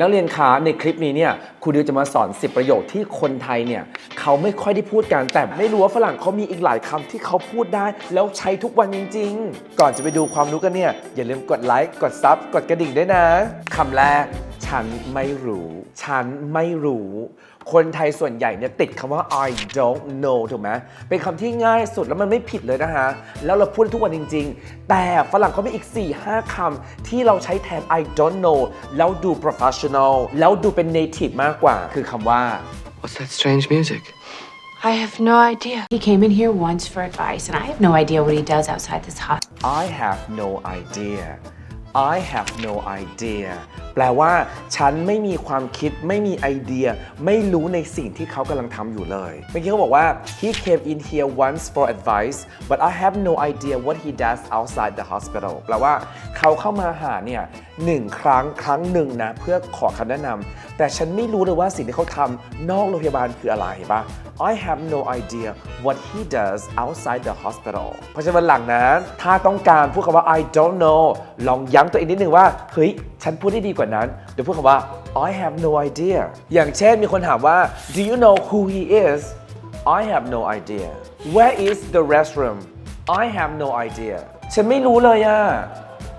นักเรียนคะในคลิปนี้เนี่ยครูดิวจะมาสอน 10 ประโยคที่คนไทยเนี่ยเขาไม่ค่อยได้พูดกัน แต่ไม่รู้ว่าฝรั่งเขามีอีกหลายคำที่เขาพูดได้ แล้วใช้ทุกวันจริง ๆ ก่อนจะไปดูความรู้กันเนี่ย อย่าลืมกดไลค์กดซับกดกระดิ่งด้วยนะคำแรก ฉันไม่รู้ ฉันไม่รู้ คนไทยส่วนใหญ่เนี่ยติดคำว่า I don't know ถูกไหมเป็นคำที่ง่ายสุดแล้วมันไม่ผิดเลยนะฮะแล้วเราพูดทุกวันจริง ๆ แต่ฝรั่งเขามีอีก 4-5คำที่เราใช้แทน I don't know แล้วดู professional แล้วดูเป็น native มากกว่า คือคำว่า What's that strange music? I have no idea. He came in here once for advice, and I have no idea what he does outside this hospital. I have no idea I have no idea แปลว่า ฉันไม่มีความคิดไม่มีไอเดีย ไม่รู้ในสิ่งที่เขากำลังทำอยู่เลย เมื่อกี้เขาบอกว่า he came in here once for advice but I have no idea what he does outside the hospital แปลว่าเขาเข้ามาหาเนี่ยหนึ่งครั้งครั้งหนึ่งนะ เพื่อขอคำแนะนำแต่ฉันไม่รู้เลยว่าสิ่งที่เขาทำนอกโรงพยาบาลคืออะไรปะ I have no idea what he does outside the hospital เพราะฉะนั้นหลังนะ ถ้าต้องการพูดคำว่า I don't know ลองย้ำตัวเองนิดนึงว่า เฮ้ย ฉันพูดได้ดีกว่านั้น เดี๋ยวพูดคำว่า I have no idea อย่างเช่นมีคนถามว่า Do you know who he is I have no idea Where is the restroom I have no idea ฉันไม่รู้เลยอะ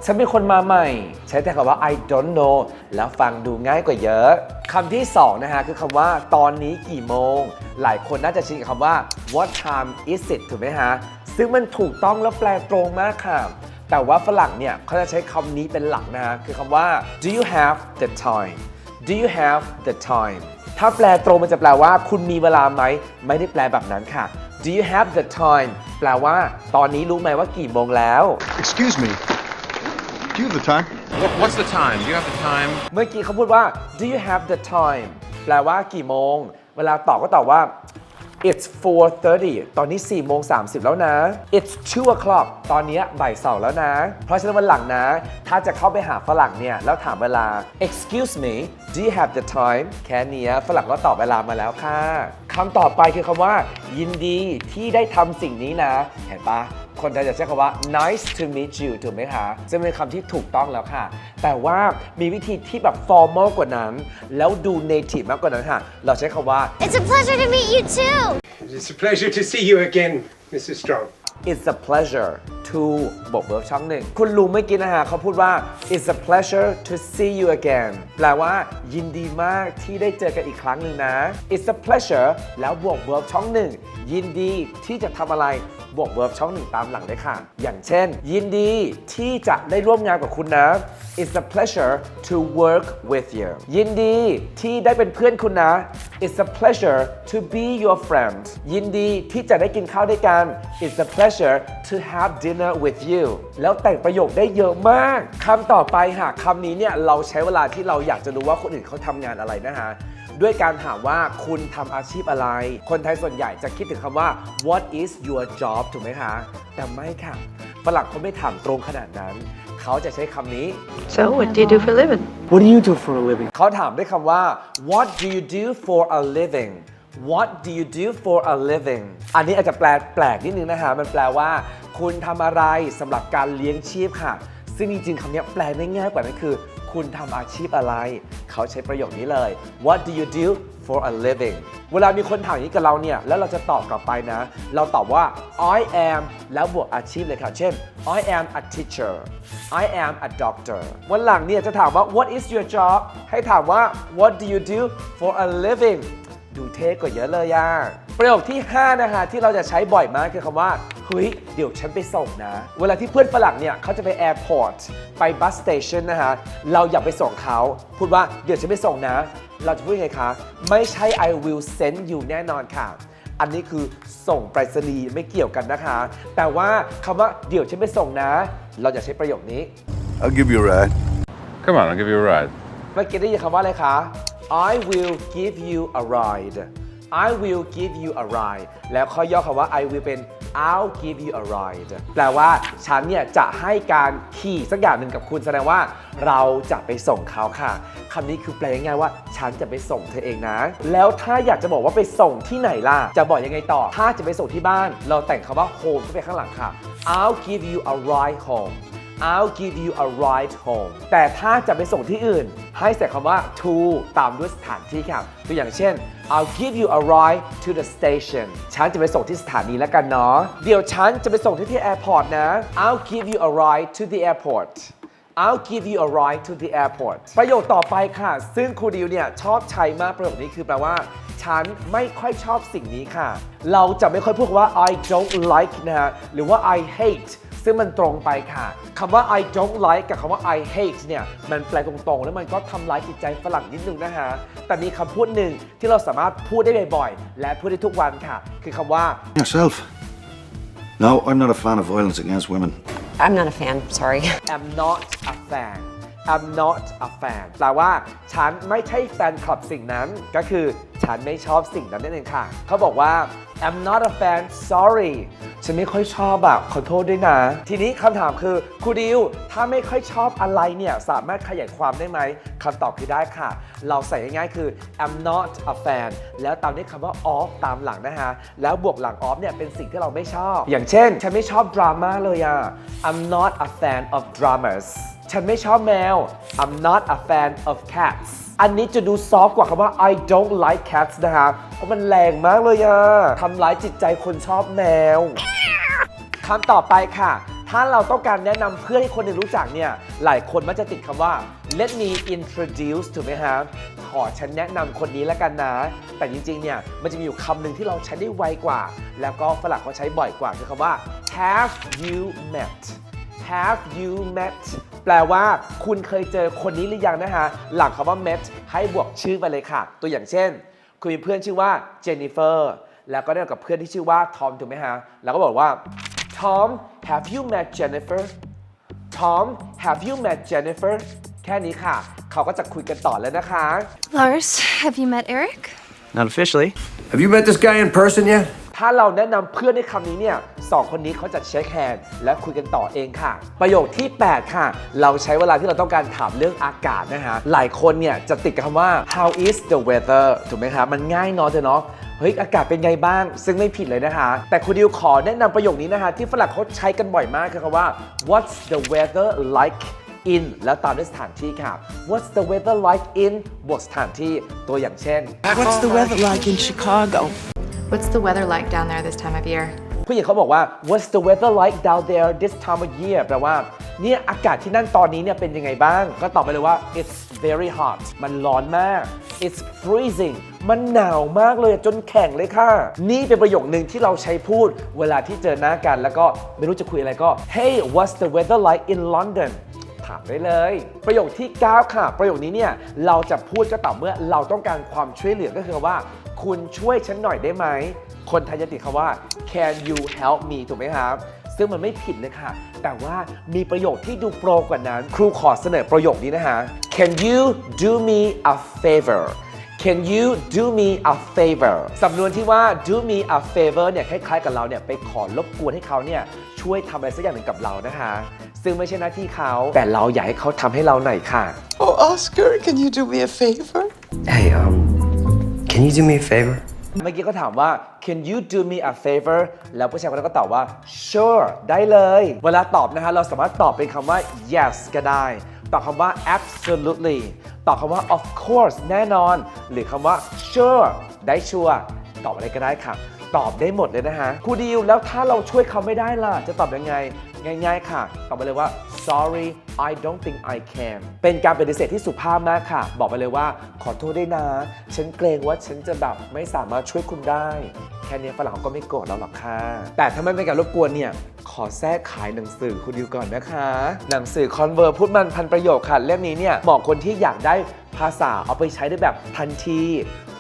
ฉันเป็นคนมาใหม่ ใช้แต่คำว่า I don't know แล้วฟังดูง่ายกว่าเยอะคำที่สองนะฮะ คือคำว่าตอนนี้กี่โมง หลายคนน่าจะชินกับคำว่า what time is it ถูกไหมฮะ ซึ่งมันถูกต้องแล้วแปลตรงมากค่ะ แต่ว่าฝรั่งเนี่ยเขาจะใช้คำนี้เป็นหลักนะฮะคือคำว่า do you have the time do you have the time ถ้าแปลตรงมันจะแปลว่า คุณมีเวลาไหม ไม่ได้แปลแบบนั้นค่ะ do you have the time แปลว่า ตอนนี้รู้ไหมว่ากี่โมงแล้ว Excuse me. Do you have the time? What, what's the time? Do you have the time? เมื่อกี้เขาพูดว่า do you have the time แปลว่ากี่โมง เวลาตอบก็ตอบว่า it's 4:30 ตอนนี้4โมง30 แล้วนะ it's 2 o'clock ตอนนี้บ่ายสองแล้วนะ เพราะฉะนั้นวันหลังนะ ถ้าจะเข้าไปหาฝรั่งเนี่ย แล้วถามเวลา excuse me do you have the time แค่นี้ฝรั่งก็ตอบเวลามาแล้วค่ะคำต่อไปคือคำว่า ยินดีที่ได้ทำสิ่งนี้นะ เห็นปะ คนไทยจะใช้คำว่า nice to meet you ถูกไหมคะจะเป็นคำที่ถูกต้องแล้วค่ะ แต่ว่ามีวิธีที่แบบ formal กว่านั้น แล้วดู native มากกว่านั้นค่ะ เราใช้คำว่า It's a pleasure to meet you too. It's a pleasure to see you again, Mrs. Strong. it's a pleasure to บวกเวิร์บช่องหนึ่งคุณลุงเมื่อกี้นะฮะเขาพูดว่า it's a pleasure to see you again แปลว่ายินดีมากที่ได้เจอกันอีกครั้งหนึ่งนะ it's a pleasure แล้วบวกเวิร์บช่องหนึ่งยินดีที่จะทำอะไรบวกเวิร์บช่องหนึ่งตามหลังเลยค่ะ อย่างเช่น ยินดีที่จะได้ร่วมงานกับคุณนะ it's a pleasure to work with you ยินดีที่ได้เป็นเพื่อนคุณนะ it's a pleasure to be your friend ยินดีที่จะได้กินข้าวด้วยกัน it's a pleasure to have dinner with you แล้วแต่งประโยคได้เยอะมากคำต่อไปค่ะคำนี้เนี่ยเราใช้เวลาที่เราอยากจะรู้ว่าคนอื่นเขาทำงานอะไรนะฮะด้วยการถามว่าคุณทำอาชีพอะไร คนไทยส่วนใหญ่จะคิดถึงคำว่า what is your job ถูกไหมคะ แต่ไม่ค่ะฝรั่งเขาไม่ถามตรงขนาดนั้น เขาจะใช้คำนี้ So, what do you do for a living? What do you do for a living เขาถามด้วยคำว่า What do you do for a living What do you do for a living อันนี้อาจจะแปลแปลกนิดนึงนะฮะ มันแปลว่า คุณทำอะไรสำหรับการเลี้ยงชีพค่ะ ซึ่งจริงๆคำนี้แปลได้ง่ายกว่านั้นคือ คุณทำอาชีพอะไร เขาใช้ประโยคนี้เลย What do you do for a living เวลามีคนถามอย่างนี้กับเราเนี่ย แล้วเราจะตอบกลับไปนะ เราตอบว่า I am แล้วบวกอาชีพเลยค่ะ เช่น I am a teacher I am a doctor วันหลังเนี่ยจะถามว่า What is your job ให้ถามว่า What do you do for a living ดูเท่กว่าเยอะเลยอะประโยคที่ 5 นะคะ ที่เราจะใช้บ่อยมากคือคำว่าเฮ้ยเดี๋ยวฉันไปส่งนะ เวลาที่เพื่อนฝรั่งเนี่ยเขาจะไปแอร์พอร์ตไปบัสสเตชันนะคะเราอยากไปส่งเขาพูดว่าเดี๋ยวฉันไปส่งนะ เราจะพูดยังไงคะ ไม่ใช่ I will send you แน่นอนค่ะอันนี้คือส่งไปรษณีย์ไม่เกี่ยวกันนะคะ แต่ว่าคำว่าเดี๋ยวฉันไปส่งนะ เราจะใช้ประโยคนี้ I'll give you a ride. Come on, I'll give you a ride. เมื่อกี้ได้ยินคำว่าอะไรคะ I will give you a ride I will give you a ride แล้วข้อย่อคำว่า I will เป็น I'll give you a ride แปลว่าฉันเนี่ยจะให้การขี่สักอย่างหนึ่งกับคุณแสดงว่าเราจะไปส่งเขาค่ะคำนี้คือแปลง่ายๆว่า ฉันจะไปส่งเธอเองนะ แล้วถ้าอยากจะบอกว่าไปส่งที่ไหนล่ะ จะบอกยังไงต่อ ถ้าจะไปส่งที่บ้าน เราแต่งคำว่า home เข้าไปข้างหลังค่ะ I'll give you a ride home I'll give you a ride home แต่ถ้าจะไปส่งที่อื่น ให้ใส่คำว่า to ตามด้วยสถานที่ครับ ตัวอย่างเช่น I'll give you a ride to the station ฉันจะไปส่งที่สถานีแล้วกันเนาะ เดี๋ยวฉันจะไปส่งที่ที่ airport นะ I'll give you a ride to the airport I'll give you a ride to the airport ประโยคต่อไปค่ะ ซึ่งครูดิวเนี่ยชอบใช้มากประโยคนี้คือแปลว่า ฉันไม่ค่อยชอบสิ่งนี้ค่ะ เราจะไม่ค่อยพูดว่า I don't like นะฮะ หรือว่า I hate ซึ่งมันตรงไปค่ะคำว่า I don't like กับคำว่า I hate เนี่ยมันแปลตรงๆ แล้วมันก็ทำร้ายจิตใจฝรั่งนิดนึงนะฮะ แต่มีคำพูดหนึ่งที่เราสามารถพูดได้บ่อยๆ และพูดได้ทุกวันค่ะ คือคำว่า Yourself. No, I'm not a fan of violence against women. I'm not a fan, sorry. am not a fan I'm not a fan แปลว่าฉันไม่ใช่แฟนคลับสิ่งนั้น ก็คือฉันไม่ชอบสิ่งนั้นนั่นเองค่ะ เขาบอกว่า I'm not a fan sorry ฉันไม่ค่อยชอบอะขอโทษด้วยนะ ทีนี้คำถามคือครูดิวถ้าไม่ค่อยชอบอะไรเนี่ยสามารถขยายความได้ไหมคำตอบคือได้ค่ะ เราใส่ง่ายๆคือ I'm not a fan แล้วตามด้วยคำว่า of ตามหลังนะฮะ แล้วบวกหลัง of เนี่ยเป็นสิ่งที่เราไม่ชอบ อย่างเช่น ฉันไม่ชอบดราม่าเลยอะ I'm not a fan of dramas ฉันไม่ชอบแมว I'm not a fan of cats อันนี้จะดูซอฟต์กว่าคำว่า I don't like cats นะครับเพราะมันแรงมากเลยอะทำร้ายจิตใจคนชอบแมวคำต่อไปค่ะ ถ้าเราต้องการแนะนำเพื่อนให้คนหนึ่งรู้จักเนี่ย หลายคนมักจะติดคำว่า let me introduce ถูกไหมครับขอฉันแนะนำคนนี้แล้วกันนะ แต่จริงๆ เนี่ย มันจะมีอยู่คำหนึ่งที่เราใช้ได้ไวกว่า แล้วก็ฝรั่งเขาใช้บ่อยกว่าคือคำว่า have you met have you met แปลว่าคุณเคยเจอคนนี้หรือยังนะฮะหลังคำว่า met ให้บวกชื่อไปเลยค่ะ ตัวอย่างเช่น คุณมีเพื่อนชื่อว่าเจนนิเฟอร์แล้วก็ได้กับเพื่อนที่ชื่อว่าทอมถูกไหมฮะ แล้วก็บอกว่า Tom have you met Jennifer Tom have you met Jennifer แค่นี้ค่ะ เขาก็จะคุยกันต่อแล้วนะคะ Lars, have you met Eric? Not officially. Have you met this guy in person yet? ถ้าเราแนะนำเพื่อนในคำนี้เนี่ย สองคนนี้เขาจะเช็คแฮนด์และคุยกันต่อเองค่ะ ประโยคที่ 8 ค่ะ เราใช้เวลาที่เราต้องการถามเรื่องอากาศนะฮะหลายคนเนี่ยจะติดกับคำว่า how is the weather ถูกไหมคะมันง่ายเนาะเธอเนาะเฮ้ยอากาศเป็นไงบ้าง ซึ่งไม่ผิดเลยนะคะ แต่คุณดิวขอแนะนำประโยคนี้นะคะ ที่ฝรั่งเขาใช้กันบ่อยมากคือคำว่า what's the weather like in แล้วตามด้วยสถานที่ค่ะ what's the weather like in บวกสถานที่ตัวอย่างเช่น What's the weather like in Chicago? What's the weather like down there this time of year? ผู้หญิงเขาบอกว่า what's the weather like down there this time of year แปลว่าเนี่ยอากาศที่นั่นตอนนี้เนี่ยเป็นยังไงบ้าง ก็ตอบไปเลยว่า it's very hot มันร้อนมาก it's freezing มันหนาวมากเลยจนแข็งเลยค่ะ นี่เป็นประโยคหนึ่งที่เราใช้พูดเวลาที่เจอหน้ากัน แล้วก็ไม่รู้จะคุยอะไรก็ hey what's the weather like in London ถามได้เลย ประโยคที่ 9 ค่ะ ประโยคนี้เนี่ยเราจะพูดก็ต่อเมื่อเราต้องการความช่วยเหลือก็คือว่า คุณช่วยฉันหน่อยได้ไหม คนไทยจะติดคำว่า can you help me ถูกไหมครับ ซึ่งมันไม่ผิดเลยค่ะ แต่ว่ามีประโยคที่ดูโปรกว่านั้น ครูขอเสนอประโยคนี้นะฮะ can you do me a favor Can you do me a favor สำนวนที่ว่า do me a favor เนี่ยคล้ายๆกับเราเนี่ยไปขอรบกวนให้เขาเนี่ยช่วยทำอะไรสักอย่างหนึ่งกับเรานะคะ ซึ่งไม่ใช่หน้าที่เขาแต่เราอยากให้เขาทำให้เราหน่อยค่ะ Oh, Oscar, can you do me a favor? Hey, um, can you do me a favor? เมื่อกี้เขาถามว่า can you do me a favor แล้วผู้ชายคนนั้นก็ตอบว่า sure ได้เลย เวลาตอบนะฮะเราสามารถตอบเป็นคำว่า yes ก็ได้ ตอบคำว่า absolutely ตอบคำว่า of course แน่นอน หรือคำว่า sure ได้ชัวร์ตอบอะไรก็ได้ค่ะ ตอบได้หมดเลยนะฮะครูดิวแล้วถ้าเราช่วยเขาไม่ได้ล่ะ จะตอบยังไง ง่ายๆค่ะ ตอบไปเลยว่า sorry I don't think I can เป็นการปฏิเสธที่สุภาพมากค่ะ บอกไปเลยว่า ขอโทษด้วยนะ ฉันเกรงว่าฉันจะแบบไม่สามารถช่วยคุณได้ แค่นี้ฝรั่งก็ไม่โกรธเราหรอกค่ะ แต่ถ้าไม่เป็นการรบกวนเนี่ย อแทรกขายหนังสือคุณดิวก่อนนะคะ หนังสือ Convert พูดมันพันประโยคค่ะ เล่มนี้เนี่ยเหมาะคนที่อยากได้ภาษาเอาไปใช้ได้แบบทันที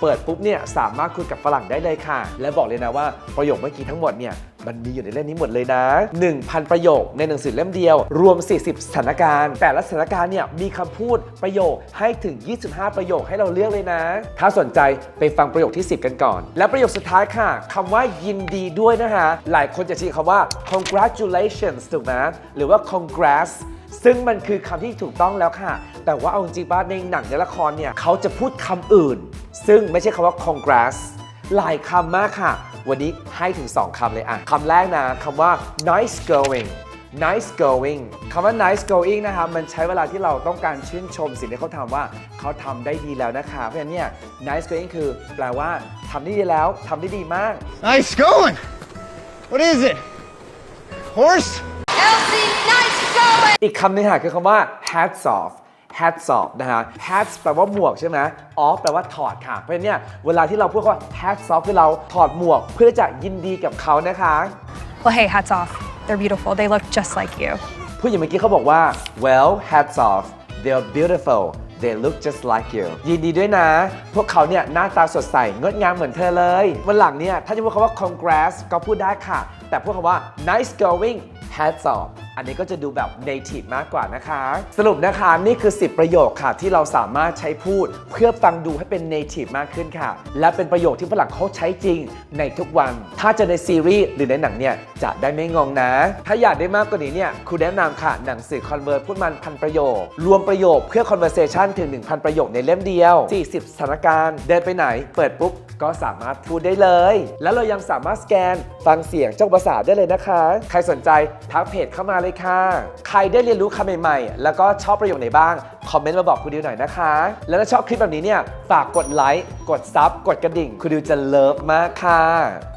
เปิดปุ๊บเนี่ยสามารถคุยกับฝรั่งได้เลยค่ะ และบอกเลยนะว่าประโยคเมื่อกี้ทั้งหมดเนี่ยมันมีอยู่ในเล่มนี้หมดเลยนะ 1,000 ประโยคในหนังสือเล่มเดียว รวม 40 สถานการณ์ แต่ละสถานการณ์เนี่ยมีคำพูดประโยคให้ถึง 25 ประโยคให้เราเลือกเลยนะ ถ้าสนใจไปฟังประโยคที่ 10 กันก่อน และประโยคสุดท้ายค่ะคำว่ายินดีด้วยนะคะ หลายคนจะใช้คำว่า congratulations ถูกไหมหรือว่า congrats ซึ่งมันคือคำที่ถูกต้องแล้วค่ะ แต่ว่าเอาจริงๆป้าในหนังในละครเนี่ยเขาจะพูดคำอื่น ซึ่งไม่ใช่คำว่า congrats หลายคำมากค่ะ วันนี้ให้ถึง 2คำเลยอะคำแรกนะคำว่า nice going nice going คำว่า nice going นะครับมันใช้เวลาที่เราต้องการชื่นชมสิ่งที่เขาทำว่าเขาทำได้ดีแล้วนะคะเพราะฉะนั้นเนี่ย nice going คือแปลว่าทำได้ดีแล้วทำได้ดีมาก Nice going. What is it? Horse? อีกคำหนึงค่ะคือคำว่า hats off hats off นะฮะ hats แปลว่าหมวกใช่ไหม off แปลว่าถอดค่ะ เพราะฉะนั้นเนี่ยเวลาที่เราพูดว่า hats off คือเราถอดหมวกเพื่อจะยินดีกับเขานะคะ Well, hey, hats off. They're beautiful. They look just like you. ผู้หญิงเมื่อกี้เขาบอกว่า well hats off they're beautiful they look just like you ยินดีด้วยนะ พวกเขาเนี่ยหน้าตาสดใสงดงามเหมือนเธอเลยวันหลังเนี่ยถ้าจะพูดคำว่า congrats ก็พูดได้ค่ะ แต่พูดคำว่า nice going hats off อันนี้ก็จะดูแบบ native มากกว่านะคะ สรุปนะคะนี่คือ 10 ประโยคค่ะ ที่เราสามารถใช้พูด เพื่อฟังดูให้เป็น native มากขึ้นค่ะ และเป็นประโยคที่ฝรั่งเขาใช้จริงในทุกวัน ถ้าจะในซีรีส์หรือในหนังเนี่ยจะได้ไม่งงนะ ถ้าอยากได้มากกว่านี้เนี่ยครูแนะนำค่ะ หนังสือ Convert พูดมันพันประโยค รวมประโยคเพื่อ conversation ถึง 1,000 ประโยคในเล่มเดียว 40 สถานการณ์ เดินไปไหน เปิดปุ๊บก็สามารถพูดได้เลย แล้วเรายังสามารถสแกน ฟังเสียงเจ้าภาษาได้เลยนะคะ ใครสนใจทักเพจเข้ามาเลยเลยค่ะ ใครได้เรียนรู้คำใหม่ๆ แล้วก็ชอบประโยคไหนบ้าง คอมเมนต์มาบอกคุณดิวหน่อยนะคะ แล้วถ้าชอบคลิปแบบนี้เนี่ย ฝากกดไลค์ กดซับ กดกระดิ่ง คุณดิวจะเลิฟมากค่ะ